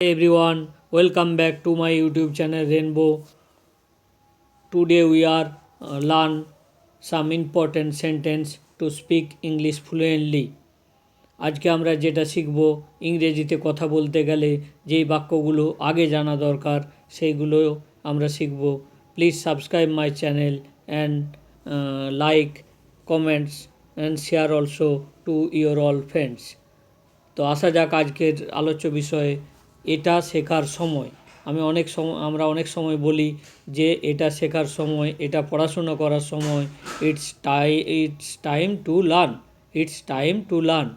Everyone, welcome back to my YouTube channel Rainbow. Today we are uh, learn some important sentence to speak English fluently. আজকে আমরা যেটা শিখব ইংরেজিতে কথা বলতে গেলে যেই বাক্যগুলো আগে জানা দরকার সেইগুলো আমরা শিখব please subscribe my channel and like comments and share also to your all friends তো আসা যাক আজকের আলোচ্য বিষয়ে এটা শেখার সময়। আমি অনেক সময়, আমরা অনেক সময় বলি যে এটা শেখার সময়, এটা পড়াশুনো করার সময় it's tie it's time to learn it's time to learn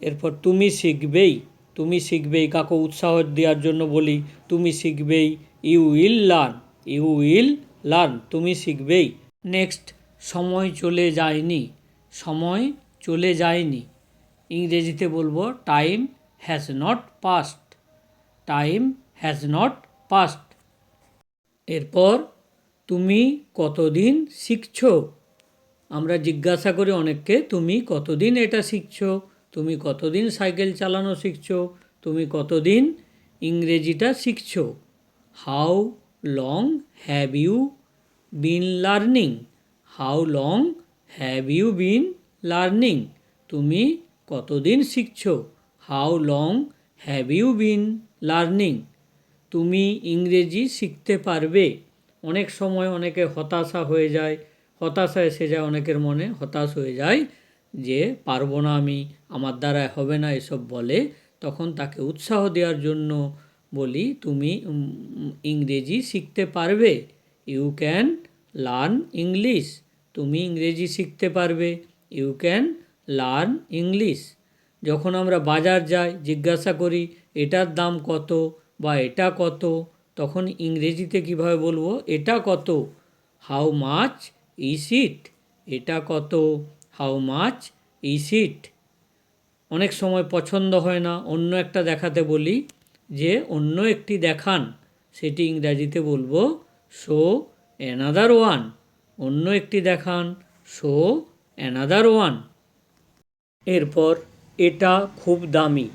এরপর তুমি শিখবেই তুমি শিখবেই কাকে উৎসাহ দেওয়ার জন্য বলি, তুমি শিখবেই you will learn you will learn তুমি শিখবেই। নেক্সট সময় চলে যায়নি, সময় চলে যায়নি। ইংরেজিতে বলব time has not passed time has not passed এরপর, তুমি কতদিন শিখছো? আমরা জিজ্ঞাসা করি অনেককে, তুমি কতদিন এটা শিখছো? তুমি কতদিন সাইকেল চালানো শিখছ? তুমি কতদিন ইংরেজিটা শিখছ? How long have you been learning how long have you been learning তুমি কতদিন শিখছো? How long have you been learning তুমি ইংরেজি শিখতে পারবে। অনেক সময় অনেকে হতাশা হয়ে যায়। হতাশা এসে যায় অনেকের মনে। হতাশ হয়ে যায় যে, পারব না আমি, আমার দ্বারা হবে না এসব বলে। তখন তাকে উৎসাহ দেওয়ার জন্য বলি, তুমি ইংরেজি শিখতে পারবে। ইউ ক্যান লার্ন ইংলিশ তুমি ইংরেজি শিখতে পারবে। ইউ ক্যান লার্ন ইংলিশ যখন আমরা বাজার যাই, জিজ্ঞাসা করি, এটার দাম কত বা এটা কত? তখন ইংরেজিতে কীভাবে বলব, এটা কত? হাউ মাচ ইস ইট এটা কত? হাউ মাচ ইস ইট অনেক সময় পছন্দ হয় না, অন্য একটা দেখাতে বলি, যে অন্য একটি দেখান, সেটি ইংরাজিতে বলব শো অ্যানাদার ওয়ান অন্য একটি দেখান শো অ্যানাদার ওয়ান এরপর এটা খুব দামি,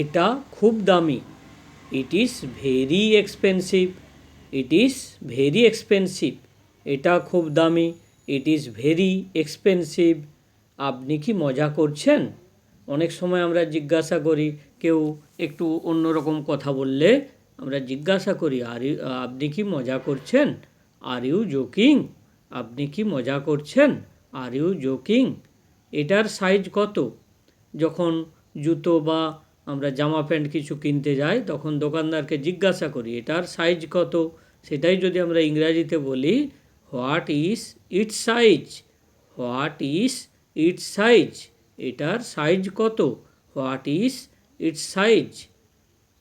এটা খুব দামি। It is very expensive it is very expensive এটা খুব দামি ইট ইজ ভেরি এক্সপেন্সিভ আপনি কি মজা করছেন? অনেক সময় আমরা জিজ্ঞাসা করি, কেউ একটু অন্যরকম কথা বললে আমরা জিজ্ঞাসা করি, আর আপনি কি মজা করছেন? আর ইউ জোকিং আপনি কি মজা করছেন? আর ইউ জোকিং এটার সাইজ কত? যখন জুতো বা আমরা জামা প্যান্ট কিছু কিনতে যাই, তখন দোকানদারকে জিজ্ঞাসা করি, এটার সাইজ কত? সেটাই যদি আমরা ইংরাজিতে বলি what is it size what is it size এটার সাইজ কত? হোয়াট ইজ ইট সাইজ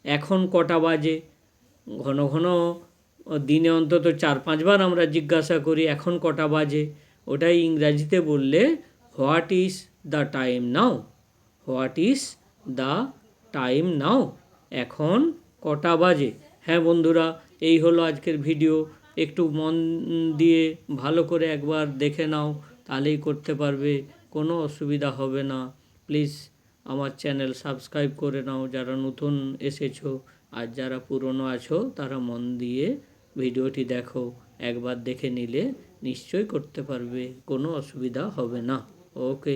এখন কটা বাজে? ঘন ঘন দিনে অন্তত চার পাঁচবার আমরা জিজ্ঞাসা করি, এখন কটা বাজে? ওটাই ইংরাজিতে বললে what is the time now what is the time now এখন কটা বাজে? হ্যাঁ বন্ধুরা, এই হলো আজকের ভিডিও একটু মন দিয়ে ভালো করে একবার দেখে নাও, তাহলেই করতে পারবে, কোনো অসুবিধা হবে না। প্লিজ আমার চ্যানেল সাবস্ক্রাইব করে নাও, যারা নতুন এসেছ আর যারা পুরনো আছো, তারা মন দিয়ে ভিডিওটি দেখো। একবার দেখে নিলে নিশ্চয়ই করতে পারবে, কোনো অসুবিধা হবে না। ওকে